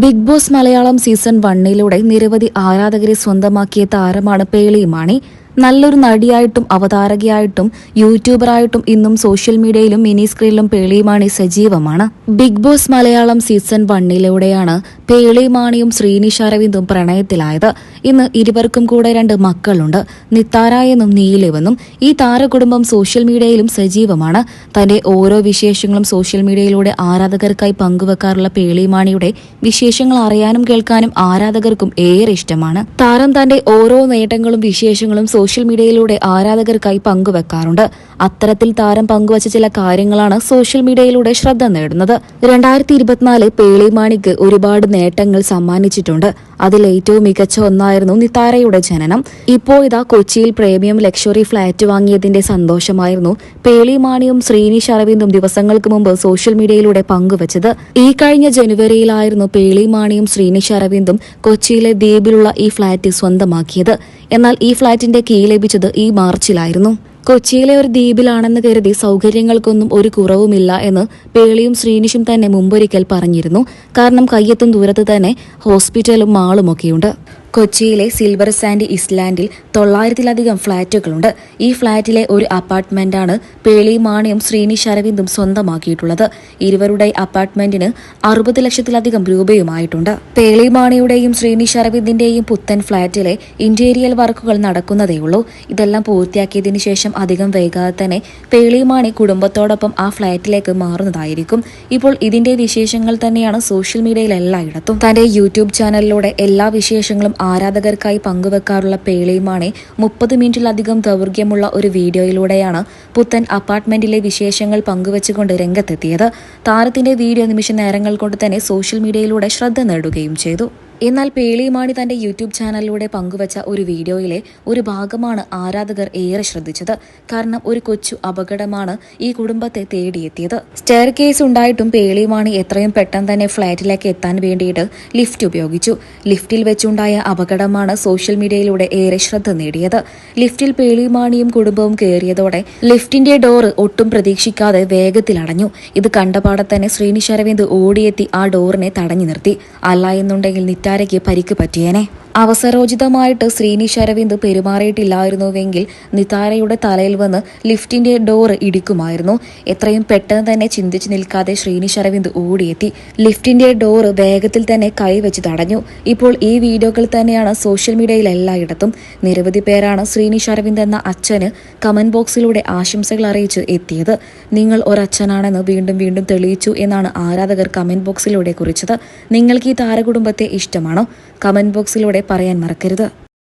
Big Boss Malayalam season വണ്ണിലൂടെ നിരവധി ആരാധകരെ സ്വന്തമാക്കിയ താരമാണ് പേളി മാണി. നല്ലൊരു നടിയായിട്ടും അവതാരകയായിട്ടും യൂട്യൂബറായിട്ടും ഇന്നും സോഷ്യൽ മീഡിയയിലും മിനി സ്ക്രീനിലും പേളിമാണി സജീവമാണ്. ബിഗ് ബോസ് മലയാളം സീസൺ വണ്ണിലൂടെയാണ് പേളിമാണിയും ശ്രീനിഷ് അരവിന്ദും പ്രണയത്തിലായത്. ഇന്ന് ഇരുവർക്കും കൂടെ രണ്ട് മക്കളുണ്ട്. നിത്താര എന്നും നീലവെന്നും ഈ താരകുടുംബം സോഷ്യൽ മീഡിയയിലും സജീവമാണ്. തന്റെ ഓരോ വിശേഷങ്ങളും സോഷ്യൽ മീഡിയയിലൂടെ ആരാധകർക്കായി പങ്കുവെക്കാറുള്ള പേളിമാണിയുടെ വിശേഷങ്ങൾ അറിയാനും കേൾക്കാനും ആരാധകർക്കും ഏറെ ഇഷ്ടമാണ്. താരം തന്റെ ഓരോ നേട്ടങ്ങളും വിശേഷങ്ങളും സോഷ്യൽ മീഡിയയിലൂടെ ആരാധകർക്കായി പങ്കുവെക്കാറുണ്ട്. അത്തരത്തിൽ താരം പങ്കുവച്ച ചില കാര്യങ്ങളാണ് സോഷ്യൽ മീഡിയയിലൂടെ ശ്രദ്ധ നേടുന്നത്. രണ്ടായിരത്തി ഇരുപത്തിനാല് പേളിമാണിക്ക് ഒരുപാട് നേട്ടങ്ങൾ സമ്മാനിച്ചിട്ടുണ്ട്. അതിൽ ഏറ്റവും മികച്ച ഒന്നായിരുന്നു നിതാരയുടെ ജനനം. ഇപ്പോൾ ഇതാ കൊച്ചിയിൽ പ്രീമിയം ലക്ഷറി ഫ്ളാറ്റ് വാങ്ങിയതിന്റെ സന്തോഷമായിരുന്നു പേളിമാണിയും ശ്രീനിഷ് അരവിന്ദും ദിവസങ്ങൾക്ക് മുമ്പ് സോഷ്യൽ മീഡിയയിലൂടെ പങ്കുവച്ചത്. ഈ കഴിഞ്ഞ ജനുവരിയിലായിരുന്നു പേളിമാണിയും ശ്രീനിഷ് അരവിന്ദും കൊച്ചിയിലെ ദ്വീപിലുള്ള ഈ ഫ്ളാറ്റ് സ്വന്തമാക്കിയത്. എന്നാൽ ഈ ഫ്ളാറ്റിന്റെ കീ ലഭിച്ചത് ഈ മാർച്ചിലായിരുന്നു. കൊച്ചിയിലെ ഒരു ദ്വീപിലാണെന്ന് കരുതി സൗകര്യങ്ങൾക്കൊന്നും ഒരു കുറവുമില്ല എന്ന് പേളിയും ശ്രീനിഷും തന്നെ മുമ്പൊരിക്കൽ പറഞ്ഞിരുന്നു. കാരണം കയ്യെത്തും ദൂരത്ത് തന്നെ ഹോസ്പിറ്റലും മാളുമൊക്കെയുണ്ട്. കൊച്ചിയിലെ സിൽവർ സാൻഡ് ഇസ്ലാൻഡിൽ തൊള്ളായിരത്തിലധികം ഫ്ളാറ്റുകളുണ്ട്. ഈ ഫ്ളാറ്റിലെ ഒരു അപ്പാർട്ട്മെന്റാണ് പേളി മാണിയും ശ്രീനിഷ് അരവിന്ദും സ്വന്തമാക്കിയിട്ടുള്ളത്. ഇരുവരുടെ അപ്പാർട്ട്മെന്റിന് അറുപത് ലക്ഷത്തിലധികം രൂപയുമായിട്ടുണ്ട്. പേളി മാണിയുടെയും ശ്രീനിഷ് അരവിന്ദിന്റെയും പുത്തൻ ഫ്ളാറ്റിലെ ഇന്റീരിയൽ വർക്കുകൾ നടക്കുന്നതേയുള്ളൂ ഇതെല്ലാം പൂർത്തിയാക്കിയതിനു ശേഷം അധികം വൈകാതെ തന്നെ പേളി മാണി കുടുംബത്തോടൊപ്പം ആ ഫ്ളാറ്റിലേക്ക് മാറുന്നതായിരിക്കും. ഇപ്പോൾ ഇതിന്റെ വിശേഷങ്ങൾ തന്നെയാണ് സോഷ്യൽ മീഡിയയിൽ എല്ലായിടത്തും. തന്റെ യൂട്യൂബ് ചാനലിലൂടെ എല്ലാ വിശേഷങ്ങളും ആരാധകർക്കായി പങ്കുവെക്കാറുള്ള പേളിയുമാണ് മുപ്പത് മിനിറ്റിലധികം ദൗർഘ്യമുള്ള ഒരു വീഡിയോയിലൂടെയാണ് പുത്തൻ അപ്പാർട്ട്മെന്റിലെ വിശേഷങ്ങൾ പങ്കുവച്ചുകൊണ്ട് രംഗത്തെത്തിയത്. താരത്തിന്റെ വീഡിയോ നിമിഷ നേരങ്ങൾ കൊണ്ട് തന്നെ സോഷ്യൽ മീഡിയയിലൂടെ ശ്രദ്ധ നേടുകയും ചെയ്തു. എന്നാൽ പേളിമാണി തന്റെ യൂട്യൂബ് ചാനലിലൂടെ പങ്കുവച്ച ഒരു വീഡിയോയിലെ ഒരു ഭാഗമാണ് ആരാധകർ ഏറെ ശ്രദ്ധിച്ചത്. കാരണം ഒരു കൊച്ചു അപകടമാണ് ഈ കുടുംബത്തെ തേടിയെത്തിയത്. സ്റ്റെയർ കേസ് ഉണ്ടായിട്ടും പേളിമാണി എത്രയും പെട്ടെന്ന് തന്നെ ഫ്ളാറ്റിലേക്ക് എത്താൻ വേണ്ടിയിട്ട് ലിഫ്റ്റ് ഉപയോഗിച്ചു. ലിഫ്റ്റിൽ വെച്ചുണ്ടായ അപകടമാണ് സോഷ്യൽ മീഡിയയിലൂടെ ഏറെ ശ്രദ്ധ നേടിയത്. ലിഫ്റ്റിൽ പേളിമാണിയും കുടുംബവും കയറിയതോടെ ലിഫ്റ്റിന്റെ ഡോറ് ഒട്ടും പ്രതീക്ഷിക്കാതെ വേഗത്തിൽ അടഞ്ഞു. ഇത് കണ്ടപാടെ തന്നെ ശ്രീനിഷ് അരവിന്ദ് ഓടിയെത്തി ആ ഡോറിനെ തടഞ്ഞു നിർത്തി. അല്ല എന്നുണ്ടെങ്കിൽ നിറ്റാരയ്ക്ക് പരിക്ക് പറ്റിയേനെ. അവസരോചിതമായിട്ട് ശ്രീനിഷ് അരവിന്ദ് പെരുമാറിയിട്ടില്ലായിരുന്നുവെങ്കിൽ നിതാരയുടെ തലയിൽ വന്ന് ലിഫ്റ്റിന്റെ ഡോർ ഇടിക്കുമായിരുന്നു. എത്രയും പെട്ടെന്ന് തന്നെ ചിന്തിച്ചു നിൽക്കാതെ ശ്രീനിഷ് അരവിന്ദ് ഓടിയെത്തി. ലിഫ്റ്റിന്റെ ഡോർ വേഗത്തിൽ തന്നെ കൈവച്ച് തടഞ്ഞു. ഇപ്പോൾ ഈ വീഡിയോകൾ തന്നെയാണ് സോഷ്യൽ മീഡിയയിൽ എല്ലായിടത്തും. നിരവധി പേരാണ് ശ്രീനിഷ് അരവിന്ദ് എന്ന അച്ഛന് കമന്റ് ബോക്സിലൂടെ ആശംസകൾ അറിയിച്ച് എത്തിയത്. നിങ്ങൾ ഒരച്ഛനാണെന്ന് വീണ്ടും വീണ്ടും തെളിയിച്ചു എന്നാണ് ആരാധകർ കമന്റ് ബോക്സിലൂടെ കുറിച്ചത്. നിങ്ങൾക്ക് ഈ താരകുടുംബത്തെ ഇഷ്ടമാണോ? കമന്റ് ബോക്സിലൂടെ പറയാൻ മറക്കരുത്